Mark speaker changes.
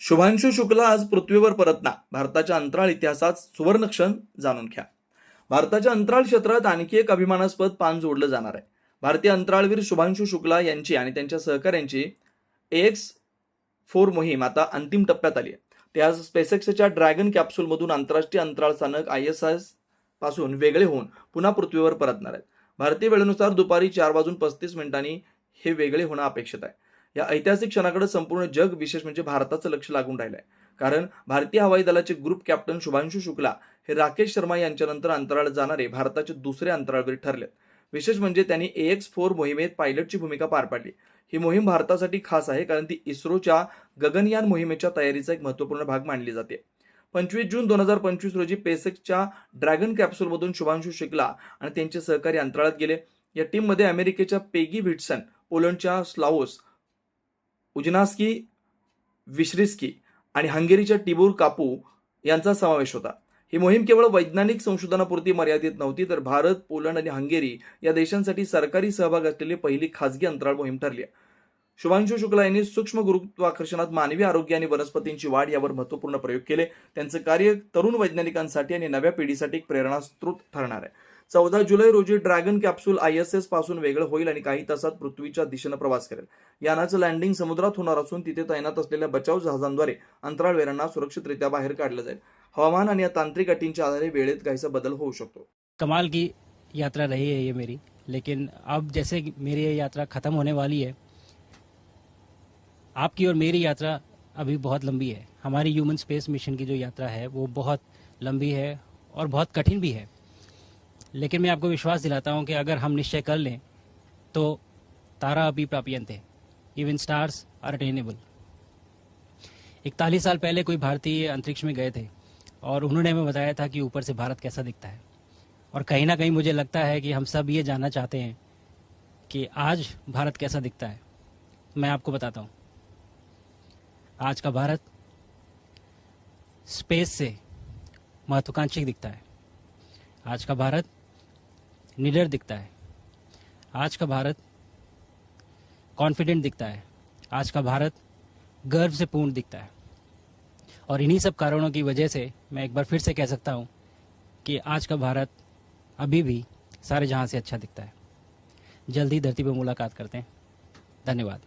Speaker 1: शुभांशु शुक्ला आज पृथ्वीवर परतना भारताच्या अंतराळ इतिहासात सुवर्णक्षण जाणून घ्या. भारताच्या अंतराळ क्षेत्रात आणखी एक अभिमानास्पद पान जोडलं जाणार आहे. भारतीय अंतराळवीर शुभांशु शुक्ला यांची आणि त्यांच्या सहकाऱ्यांची एक्स फोर मोहीम आता अंतिम टप्प्यात आली आहे. ते आज स्पेसेक्सच्या ड्रॅगन कॅप्सूलमधून आंतरराष्ट्रीय अंतराळ स्थानक आय एस एसपासून वेगळे होऊन पुन्हा पृथ्वीवर परतणार आहेत. भारतीय वेळेनुसार दुपारी चार वाजून पस्तीस मिनिटांनी हे वेगळे होणं अपेक्षित आहे. या ऐतिहासिक क्षणाकडे संपूर्ण जग विशेष म्हणजे भारताचं लक्ष लागून राहिलं आहे कारण भारतीय हवाई दलाचे ग्रुप कॅप्टन शुभांशु शुक्ला हे राकेश शर्मा यांच्यानंतर अंतराळात जाणारे भारताचे दुसरे अंतराळवीर ठरले विशेष म्हणजे त्यांनी ए एक्स फोर मोहिमेत पायलटची भूमिका पार पाडली. ही मोहीम भारतासाठी खास आहे कारण ती इस्रोच्या गगनयान मोहिमेच्या तयारीचा एक महत्त्वपूर्ण भाग मानली जाते. पंचवीस जून दोन हजार पंचवीस रोजी पेसेक्सच्या ड्रॅगन कॅप्सूलमधून शुभांशु शुक्ला आणि त्यांचे सहकारी अंतराळात गेले. या टीममध्ये अमेरिकेच्या पेगी व्हिटसन पोलंडच्या स्लाओस उजनास्की विश्रिस्की आणि हंगेरीच्या टिबूर कापू यांचा समावेश होता. ही मोहीम केवळ वैज्ञानिक संशोधनापुरती मर्यादित नव्हती तर भारत पोलंड आणि हंगेरी या देशांसाठी सरकारी सहभाग असलेली पहिली खासगी अंतराळ मोहीम ठरली आहे. शुभांशु शुक्ला यांनी सूक्ष्म गुरुत्वाकर्षणात मानवी आरोग्य आणि वनस्पतींची वाढ यावर महत्त्वपूर्ण प्रयोग केले. त्यांचं कार्य तरुण वैज्ञानिकांसाठी आणि नव्या पिढीसाठी एक प्रेरणास्त्रोत ठरणार आहे. चौदा जुलै रोजी ड्रॅगन कॅप्सूल आय एस एसपासून वेगळं होईल आणि काही तासात पृथ्वीच्या दिशेनं प्रवास करेल. यानाचं लँडिंग समुद्रात होणार असून तिथे तैनात असलेल्या बचाव जहाजांद्वारे अंतराळवीरांना सुरक्षितरित्या बाहेर काढलं जाईल. हवामान आणि या तांत्रिक अटींच्या आधारे वेळेत काहीसा बदल होऊ शकतो.
Speaker 2: कमाल की यात्रा रही है ये मेरी. लेकिन अब जैसे मेरी ये यात्रा ख़त्म होने वाली है आपकी और मेरी यात्रा अभी बहुत लंबी है. हमारी ह्यूमन स्पेस मिशन की जो यात्रा है वो बहुत लंबी है और बहुत कठिन भी है. लेकिन मैं आपको विश्वास दिलाता हूँ कि अगर हम निश्चय कर लें तो तारा अभी प्रापियंत इवन स्टार्स आर अटेनेबल इकतालीस साल पहले कोई भारतीय अंतरिक्ष में गए थे, और उन्होंने हमें बताया था कि ऊपर से भारत कैसा दिखता है। और कहीं ना कहीं मुझे लगता है कि हम सब ये जानना चाहते हैं कि आज भारत कैसा दिखता है। मैं आपको बताता हूँ। आज का भारत स्पेस से महत्वाकांक्षी दिखता है। आज का भारत निडर दिखता है। आज का भारत कॉन्फिडेंट दिखता है। आज का भारत गर्व से पूर्ण दिखता है। और इन्हीं सब कारणों की वजह से मैं एक बार फिर से कह सकता हूँ कि आज का भारत अभी भी सारे जहाँ से अच्छा दिखता है। जल्दी धरती पर मुलाकात करते हैं। धन्यवाद।